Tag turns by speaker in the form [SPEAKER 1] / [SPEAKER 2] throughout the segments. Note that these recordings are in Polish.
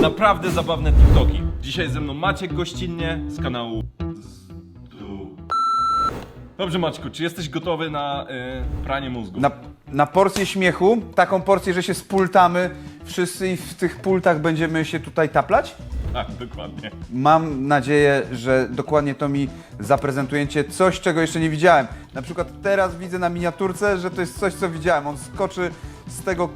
[SPEAKER 1] naprawdę zabawne TikToki. Dzisiaj ze mną Maciek gościnnie z kanału. Dobrze Maćku, czy jesteś gotowy na y, pranie mózgu?
[SPEAKER 2] Na, na porcję śmiechu, taką porcję, że się spultamy wszyscy i w tych pultach będziemy się tutaj taplać?
[SPEAKER 1] Tak, dokładnie.
[SPEAKER 2] Mam nadzieję, że dokładnie to mi zaprezentujecie coś, czego jeszcze nie widziałem. Na przykład teraz widzę na miniaturce, że to jest coś, co widziałem. On skoczy z tego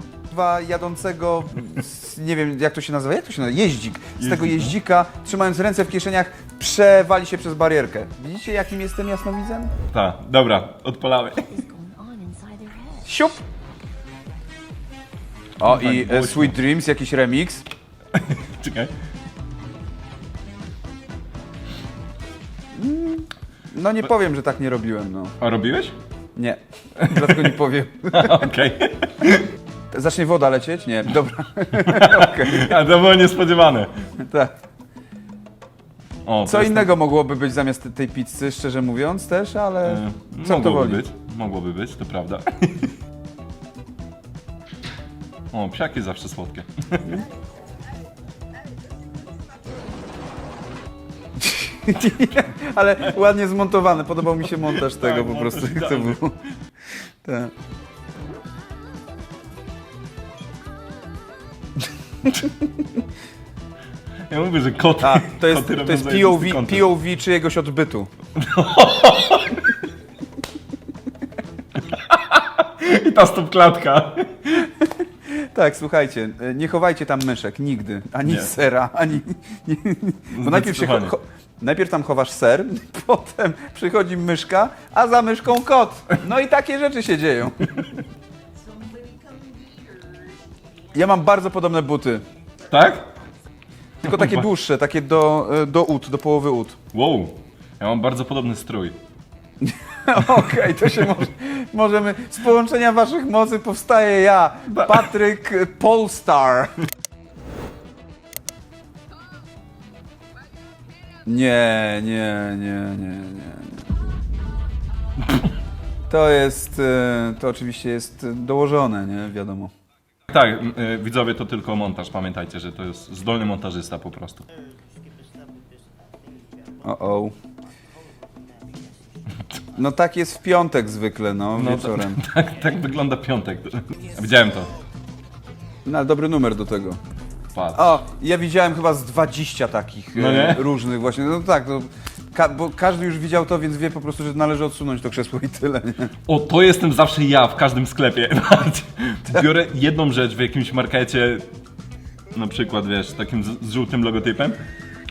[SPEAKER 2] jadącego, z, nie wiem jak to się nazywa, jak to się nazywa? Jeździk. Z tego jeździka, trzymając ręce w kieszeniach, przewali się przez barierkę. Widzicie, jakim jestem jasnowidzem?
[SPEAKER 1] Tak, dobra, odpalamy.
[SPEAKER 3] is going on inside their head.
[SPEAKER 2] Siup! O, i e. Sweet Dreams, jakiś remix.
[SPEAKER 1] Czekaj.
[SPEAKER 2] No nie powiem, że tak nie robiłem, no.
[SPEAKER 1] A robiłeś?
[SPEAKER 2] Nie, dlatego nie powiem.
[SPEAKER 1] Okej.
[SPEAKER 2] Zacznie woda lecieć? Nie, dobra.
[SPEAKER 1] A to było niespodziewane.
[SPEAKER 2] Tak.
[SPEAKER 1] O, to
[SPEAKER 2] Co
[SPEAKER 1] jest
[SPEAKER 2] innego mogłoby być zamiast tej pizzy, szczerze mówiąc też, ale
[SPEAKER 1] E,
[SPEAKER 2] co to
[SPEAKER 1] mogłoby
[SPEAKER 2] woli?
[SPEAKER 1] być, mogłoby być, to prawda. O, psiaki zawsze słodkie.
[SPEAKER 2] ale ładnie zmontowane, podobał mi się montaż tego
[SPEAKER 1] Tak,
[SPEAKER 2] po
[SPEAKER 1] montaż
[SPEAKER 2] prostu. Jak to
[SPEAKER 1] idealny.
[SPEAKER 2] było. Tak.
[SPEAKER 1] Ja mówię, że koty.
[SPEAKER 2] A, to jest,
[SPEAKER 1] koty robią
[SPEAKER 2] to jest
[SPEAKER 1] zajebisty
[SPEAKER 2] POV,
[SPEAKER 1] content.
[SPEAKER 2] POV czyjegoś odbytu.
[SPEAKER 1] I ta stop klatka.
[SPEAKER 2] Tak, słuchajcie, nie chowajcie tam myszek, nigdy. Ani
[SPEAKER 1] Nie.
[SPEAKER 2] sera, ani... Nie, bo najpierw, się, cho,
[SPEAKER 1] Zdecydowanie.
[SPEAKER 2] cho, najpierw tam chowasz ser, potem przychodzi myszka, a za myszką kot. No i takie rzeczy się dzieją. Ja mam bardzo podobne buty,
[SPEAKER 1] Tak?
[SPEAKER 2] tylko takie dłuższe, takie do, e, do ud, do połowy ud.
[SPEAKER 1] Wow. Ja mam bardzo podobny strój.
[SPEAKER 2] Okej, to się może, możemy... Z połączenia waszych mocy powstaje ja, Patryk Polstar. Nie, nie, nie, nie, nie. nie. To jest, e, to oczywiście jest dołożone, nie, wiadomo.
[SPEAKER 1] Tak, y, widzowie, to tylko montaż. Pamiętajcie, że to jest zdolny montażysta po prostu.
[SPEAKER 2] O, o. No tak jest w piątek zwykle, no,
[SPEAKER 1] No to-
[SPEAKER 2] wieczorem.
[SPEAKER 1] Tak, tak wygląda piątek. Widziałem to.
[SPEAKER 2] No, ale dobry numer do tego.
[SPEAKER 1] Patrz.
[SPEAKER 2] O, ja widziałem chyba z 20 takich
[SPEAKER 1] No
[SPEAKER 2] e,
[SPEAKER 1] nie?
[SPEAKER 2] różnych właśnie. No tak, no, ka- bo każdy już widział to, więc wie po prostu, że należy odsunąć to krzesło i tyle, nie?
[SPEAKER 1] O, to jestem zawsze ja w każdym sklepie. Biorę jedną rzecz w jakimś markecie, na przykład, wiesz, takim z, żółtym logotypem.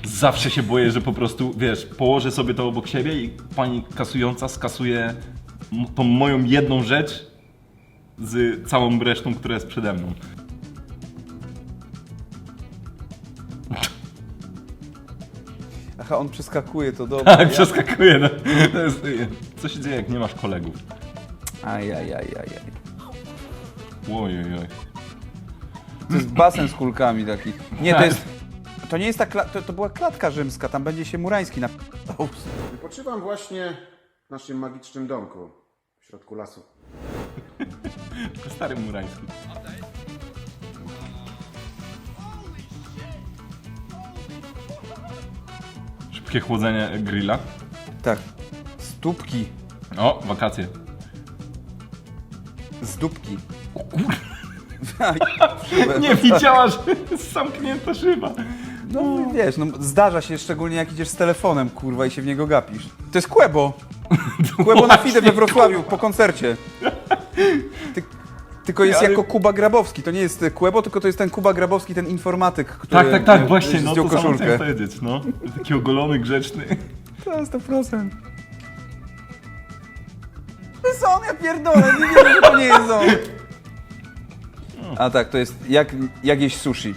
[SPEAKER 1] Zawsze się boję, że po prostu, wiesz, położę sobie to obok siebie i pani kasująca skasuje tą moją jedną rzecz z całą resztą, która jest przede mną.
[SPEAKER 2] Aha, on przeskakuje, to dobrze.
[SPEAKER 1] Tak, przeskakuje. No. To jest, co się dzieje, jak nie masz kolegów?
[SPEAKER 2] Ajajajajaj.
[SPEAKER 1] Ojej,
[SPEAKER 2] To jest basen z kulkami taki. Nie, to
[SPEAKER 1] Tak.
[SPEAKER 2] jest... To nie jest ta kla- to, to była klatka rzymska, tam będzie się Murański na...
[SPEAKER 4] Wypoczywam właśnie w naszym magicznym domku w środku lasu.
[SPEAKER 1] Stary murański. Szybkie chłodzenie grilla.
[SPEAKER 2] Tak. Stópki.
[SPEAKER 1] O, wakacje.
[SPEAKER 2] Z dupki.
[SPEAKER 1] Nie widziałaś, zamknięta szyba.
[SPEAKER 2] No wiesz, no zdarza się szczególnie jak idziesz z telefonem, kurwa, i się w niego gapisz. To jest Kłebo. Kłebo na Fide we Wrocławiu po koncercie. Ty, tylko jest
[SPEAKER 1] Ale-
[SPEAKER 2] jako Kuba Grabowski. To nie jest Kłebo, tylko to jest ten Kuba Grabowski, ten informatyk, który
[SPEAKER 1] Tak, tak, tak, właśnie, no
[SPEAKER 2] zdjął
[SPEAKER 1] to samo chciałem
[SPEAKER 2] koszulkę.
[SPEAKER 1] powiedzieć, no. Taki ogolony, grzeczny.
[SPEAKER 2] To jest 100%. To jest on, ja pierdolę, nie wiem, że to nie jest on. A tak, to jest jak, jak jeść sushi.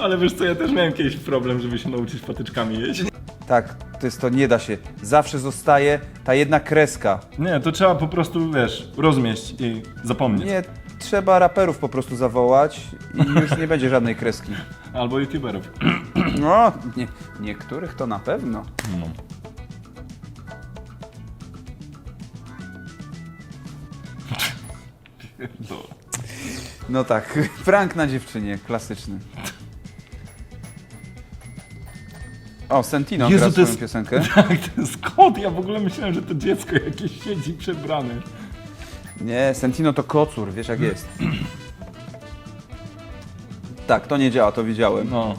[SPEAKER 1] Ale wiesz co, ja też miałem kiedyś problem, żeby się nauczyć patyczkami jeść.
[SPEAKER 2] Tak, to jest to, nie da się. Zawsze zostaje ta jedna kreska.
[SPEAKER 1] Nie, to trzeba po prostu, wiesz, rozmieść i zapomnieć.
[SPEAKER 2] Nie, trzeba raperów po prostu zawołać i już nie będzie żadnej kreski.
[SPEAKER 1] Albo youtuberów.
[SPEAKER 2] No, nie, niektórych to na pewno.
[SPEAKER 1] No.
[SPEAKER 2] No tak, prank na dziewczynie, klasyczny. O, Sentino gra
[SPEAKER 1] Jezu, to
[SPEAKER 2] swoją
[SPEAKER 1] jest...
[SPEAKER 2] piosenkę.
[SPEAKER 1] Tak, to jest kot. Ja w ogóle myślałem, że to dziecko jakieś siedzi przebrane.
[SPEAKER 2] Nie, Sentino to kocur, wiesz jak jest. Tak, to nie działa, to widziałem.
[SPEAKER 1] No.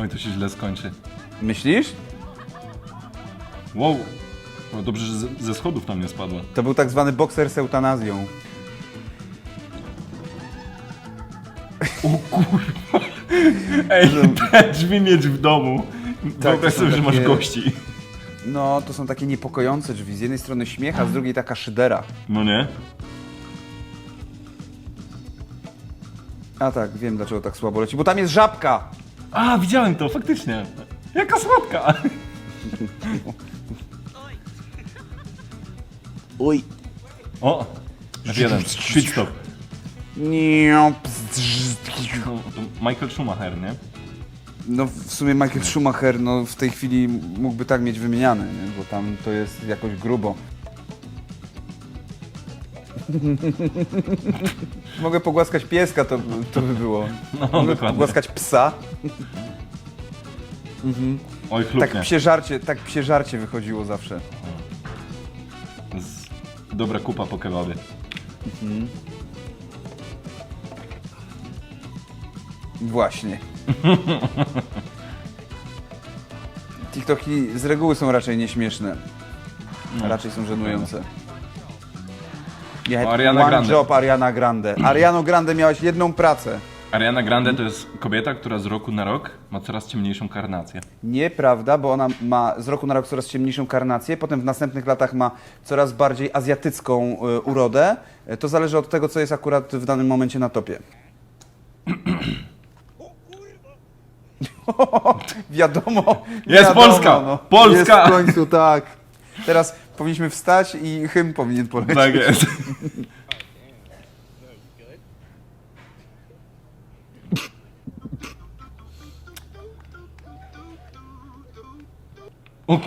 [SPEAKER 1] Oj, to się źle skończy.
[SPEAKER 2] Myślisz?
[SPEAKER 1] Wow. No dobrze, że ze, ze schodów tam nie spadła.
[SPEAKER 2] To był tak zwany bokser z eutanazją.
[SPEAKER 1] Kurwa. Ej, te drzwi mieć w domu. Wyobraź
[SPEAKER 2] to są
[SPEAKER 1] sobie, że masz
[SPEAKER 2] takie-
[SPEAKER 1] gości.
[SPEAKER 2] No, to są takie niepokojące drzwi. Z jednej strony śmiech, a z drugiej taka szydera.
[SPEAKER 1] No nie?
[SPEAKER 2] A tak, wiem dlaczego tak słabo leci, bo tam jest żabka!
[SPEAKER 1] A, widziałem to, faktycznie. Jaka słodka.
[SPEAKER 2] Uj.
[SPEAKER 1] O, F1, pit stop.
[SPEAKER 2] Nie,
[SPEAKER 1] Michael Schumacher, nie?
[SPEAKER 2] No w sumie Michael Schumacher no, w tej chwili mógłby tak mieć wymieniany, nie? bo tam to jest jakoś grubo. Mogę pogłaskać pieska, to, to by było.
[SPEAKER 1] No,
[SPEAKER 2] Mogę
[SPEAKER 1] dokładnie.
[SPEAKER 2] pogłaskać psa.
[SPEAKER 1] Oj,
[SPEAKER 2] Tak psie żarcie, tak psie żarcie wychodziło zawsze.
[SPEAKER 1] Z... Dobra kupa po kebabie.
[SPEAKER 2] Właśnie. TikToki z reguły są raczej nieśmieszne. Raczej są żenujące. Yeah,
[SPEAKER 1] O, Ariana
[SPEAKER 2] one
[SPEAKER 1] Grande.
[SPEAKER 2] job Ariana Grande. Ariano Grande miałaś jedną pracę.
[SPEAKER 1] Ariana Grande to jest kobieta, która z roku na rok ma coraz ciemniejszą karnację.
[SPEAKER 2] Nieprawda, bo ona ma z roku na rok coraz ciemniejszą karnację, potem w następnych latach ma coraz bardziej azjatycką y, urodę. Y, To zależy od tego, co jest akurat w danym momencie na topie. wiadomo.
[SPEAKER 1] Jest
[SPEAKER 2] wiadomo,
[SPEAKER 1] Polska! Polska!
[SPEAKER 2] Jest w końcu, tak. Teraz powinniśmy wstać i hymn powinien polecieć.
[SPEAKER 1] Tak jest. O.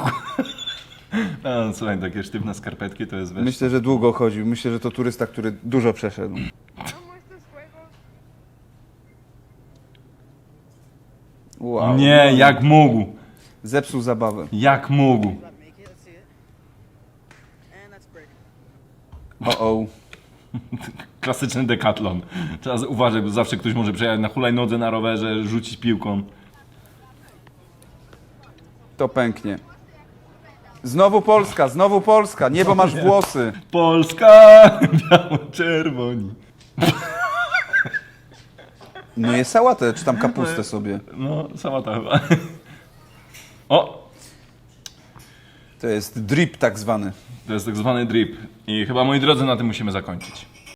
[SPEAKER 1] No, słuchaj, takie sztywne skarpetki to jest, wiesz...
[SPEAKER 2] Myślę, że długo chodził. Myślę, że to turysta, który dużo przeszedł. Wow.
[SPEAKER 1] Nie, jak mógł.
[SPEAKER 2] Zepsuł zabawę.
[SPEAKER 1] Jak mógł.
[SPEAKER 2] O, o.
[SPEAKER 1] Klasyczny dekatlon. Trzeba uważać, bo zawsze ktoś może przejechać na hulajnodze, na rowerze, rzucić piłką.
[SPEAKER 2] To pęknie. Znowu Polska, znowu Polska. Niebo masz włosy.
[SPEAKER 1] Polska, biało-czerwoni.
[SPEAKER 2] No je sałatę, czy tam kapustę sobie.
[SPEAKER 1] No, sama ta chyba. O,
[SPEAKER 2] To jest drip tak zwany.
[SPEAKER 1] to jest tak zwany drip. I chyba, moi drodzy, na tym musimy zakończyć.